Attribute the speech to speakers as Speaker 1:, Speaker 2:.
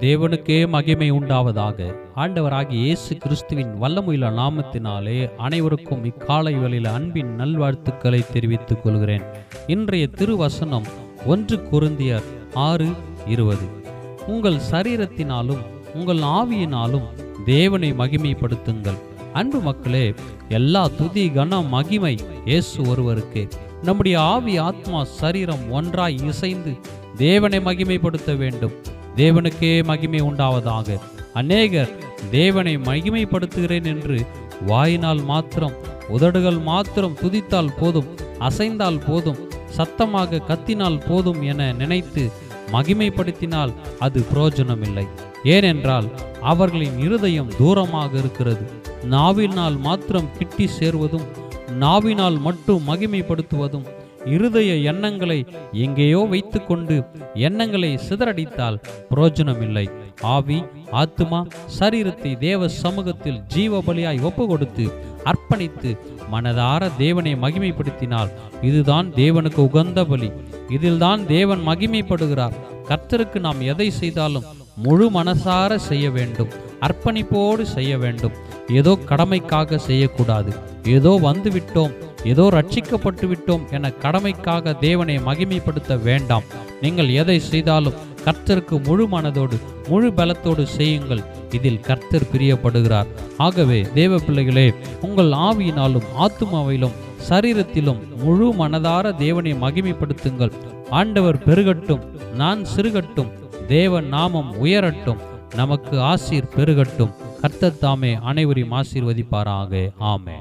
Speaker 1: தேவனுக்கே மகிமை உண்டாவதாக. ஆண்டவராகிய இயேசு கிறிஸ்துவின் வல்லமுயில நாமத்தினாலே அனைவருக்கும் இக்காலை வேளையில் அன்பின் நல்வாழ்த்துக்களை தெரிவித்துக் கொள்கிறேன். இன்றைய திருவசனம் ஒன்று குருந்தியர் ஆறு இருபது. உங்கள் சரீரத்தினாலும் உங்கள் ஆவியினாலும் தேவனை மகிமைப்படுத்துங்கள். அன்பு மக்களே எல்லா துதி கன மகிமை இயேசு ஒருவருக்கு. நம்முடைய ஆவி ஆத்மா சரீரம் ஒன்றாய் இசைந்து தேவனை மகிமைப்படுத்த வேண்டும். தேவனுக்கே மகிமை உண்டாவதாக. அநேகர் தேவனை மகிமைப்படுத்துகிறேன் என்று வாயினால் மாத்திரம் உதடுகள் மாத்திரம் துதித்தால் போதும் அசைந்தால் போதும் சத்தமாக கத்தினால் போதும் என நினைத்து மகிமைப்படுத்தினால் அது பிரயோஜனமில்லை ஏனென்றால் அவர்களின் இருதயம் தூரமாக இருக்கிறது. நாவினால் மாத்திரம் கிட்டி சேர்வதும் நாவினால் மட்டும் மகிமைப்படுத்துவதும் இருதய எண்ணங்களை எங்கேயோ வைத்துக்கொண்டு எண்ணங்களை சிதறடித்தால் பிரயோஜனமில்லை ஆவி ஆத்துமா சரீரத்தை தேவ சமூகத்தில் ஜீவ பலியாய் ஒப்பு கொடுத்து அர்ப்பணித்து மனதார தேவனை மகிமைப்படுத்தினால் இதுதான் தேவனுக்கு உகந்த பலி. இதில்தான் தேவன் மகிமைப்படுகிறார். கர்த்தருக்கு நாம் எதை செய்தாலும் முழு மனசார செய்ய வேண்டும். அர்ப்பணிப்போடு செய்ய வேண்டும். ஏதோ கடமைக்காக செய்யக்கூடாது. ஏதோ வந்துவிட்டோம். ஏதோ ரட்சிக்கப்பட்டு விட்டோம் என கடமைக்காக தேவனை மகிமைப்படுத்த வேண்டாம். நீங்கள் எதை செய்தாலும் கர்த்தருக்கு முழு மனதோடு முழு பலத்தோடு செய்யுங்கள். இதில் கர்த்தர் பிரியப்படுகிறார். ஆகவே தேவ பிள்ளைகளே உங்கள் ஆவியினாலும் ஆத்துமாவிலும் சரீரத்திலும் முழு மனதார தேவனை மகிமைப்படுத்துங்கள். ஆண்டவர் பெருகட்டும் நான் சிறுகட்டும் தேவ நாமம் உயரட்டும் நமக்கு ஆசீர் பெருகட்டும். கர்த்தர் தாமே அனைவரையும் ஆசீர்வதிப்பாராக. ஆமே